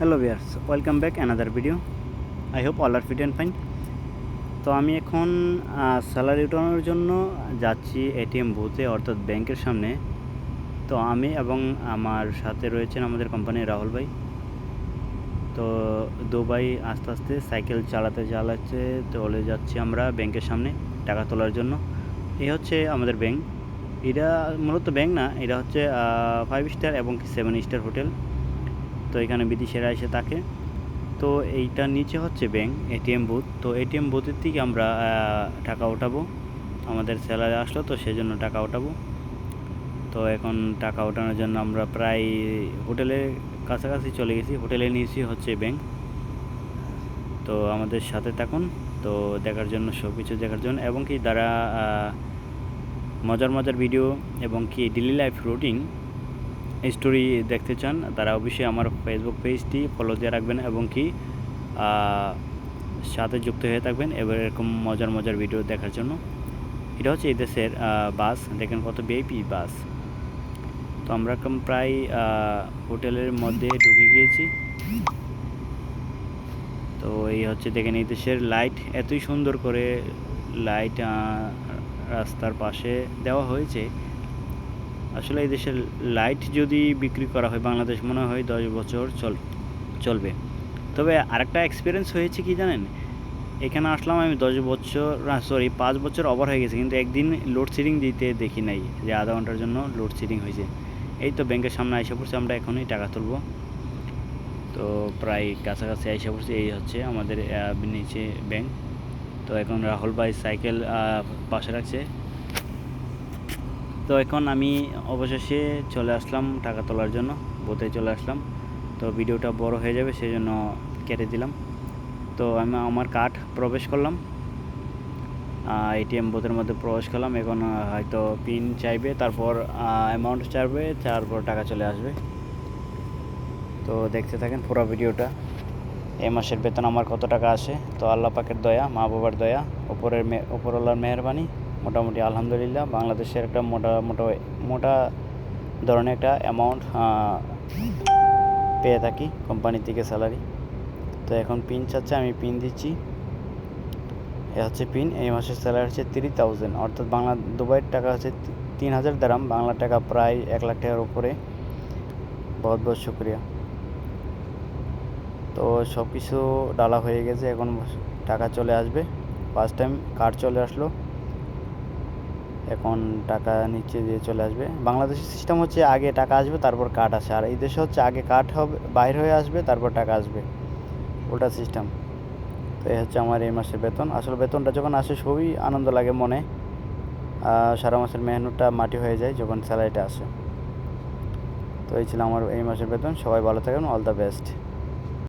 Hello viewers welcome back another video I hope all are fit and fine তো আমি এখন salary উঠানোর জন্য যাচ্ছি এটিএম বুথে অর্থাৎ ব্যাংকের সামনে। তো আমি এবং আমার সাথে রয়েছেন আমাদের কোম্পানির রাহুল ভাই। তো দুবাই আস্তে আস্তে সাইকেল চালাতে চালাতে চলে যাচ্ছি আমরা ব্যাংকের সামনে টাকা তোলার জন্য। এই হচ্ছে আমাদের ব্যাংক এটা মূলত ব্যাংক না, এটা হচ্ছে ফাইভ স্টার এবং সেভেন স্টার হোটেল তো এখানে বিদেশিরা এসে থাকে। তো এইটার নিচে হচ্ছে ব্যাংক এটিএম বুথ তো এটিএম বুথের থেকে আমরা টাকা ওঠাবো। আমাদের স্যালারি আসলো তো সেই জন্য টাকা ওঠাবো। তো এখন টাকা ওঠানোর জন্য আমরা প্রায় হোটেলের কাছাকাছি চলে গেছি। হোটেলে নিয়েছি হচ্ছে ব্যাংক তো আমাদের সাথে থাকুন। তো দেখার জন্য সব কিছু দেখার জন্য। এবং কি আহ, মজার মজার ভিডিও এবং কি ডেলি লাইফ রুটিন স্টোরি দেখতে চান, তারা অবশ্যই আমার ফেসবুক পেজটি ফলো দিয়ে রাখবেন এবং কি সাথে যুক্ত হয়ে থাকবেন এবার এরকম মজার মজার ভিডিও দেখার জন্য। এটা হচ্ছে এই দেশের বাস, দেখেন কত ভিআইপি বাস। তো আমরা প্রায় হোটেলের মধ্যে ঢুকে গিয়েছি। তো এই হচ্ছে দেখেন এই দেশের লাইট এতই সুন্দর করে লাইট রাস্তার পাশে দেওয়া হয়েছে। আসলে এই দেশের লাইট যদি বিক্রি করা হয়, বাংলাদেশ মনে হয় দশ বছর চল, চলবে। তবে আরেকটা এক্সপিরিয়েন্স হয়েছে কি জানেন? এখানে আসলাম আমি দশ বছর সরি পাঁচ বছর ওভার হয়ে গেছে, কিন্তু একদিন লোডশেডিং দিতে দেখি নাই যে আধা ঘণ্টার জন্য লোডশেডিং হয়েছে। এই তো ব্যাংকের সামনে এসে পড়ছে, আমরা এখনই টাকা তুলব। তো প্রায় কাছাকাছি এসে পড়ছে, এই হচ্ছে আমাদের নিচে ব্যাংক তো এখন রাহুল ভাই সাইকেল পাশে রাখছে। তো এখন আমি অবশেষে চলে আসলাম টাকা তোলার জন্য বোতে চলে আসলাম। তো ভিডিওটা বড় হয়ে যাবে সেই জন্য কেটে দিলাম। তো আমি আমার কার্ড প্রবেশ করলাম। এটিএম বোথের মধ্যে প্রবেশ করলাম। এখন হয়তো পিন চাইবে, তারপর অ্যামাউন্ট চাইবে, তারপর টাকা চলে আসবে। তো দেখতে থাকেন পুরো ভিডিওটা। এই মাসের বেতন আমার কত টাকা আসে তো আল্লাহ পাকের দয়া, মা বাবার দয়া, ওপরের মে, ওপরওয়ালার মেহরবানি। মোটামুটি আলহামদুলিল্লাহ। বাংলাদেশের একটা মোটা মোটা মোটা ধরনের একটা অ্যামাউন্ট পেয়ে থাকি কোম্পানি থেকে স্যালারি তো এখন পিন চাচ্ছে, আমি পিন দিচ্ছি। এ হচ্ছে পিন এই মাসের স্যালারি হচ্ছে থ্রি থাউজেন্ড অর্থাৎ বাংলা, দুবাইয়ের টাকা হচ্ছে তিন হাজার দারাম। বাংলা টাকা প্রায় এক লাখ টাকার উপরে। বহুত বহুত শুক্রিয়া। তো সব কিছু ডালা হয়ে গেছে, এখন টাকা চলে আসবে। ফার্স্ট টাইম কার্ড চলে আসলো। এখন টাকা নিচে দিয়ে চলে আসবে। বাংলাদেশের সিস্টেম হচ্ছে আগে টাকা আসবে, তারপর কার্ড আসে। আর এই দেশে হচ্ছে আগে কার্ড হবে, বাইর হয়ে আসবে, তারপর টাকা আসবে। ওটা সিস্টেম তো এই হচ্ছে আমার এই মাসের বেতন। আসলে বেতনটা যখন আসে সবই আনন্দ লাগে মনে। সারা মাসের মেহনতটা মাটি হয়ে যায় যখন স্যালারিটা আসে। তো এই ছিল আমার এই মাসের বেতন। সবাই ভালো থাকেন। All the best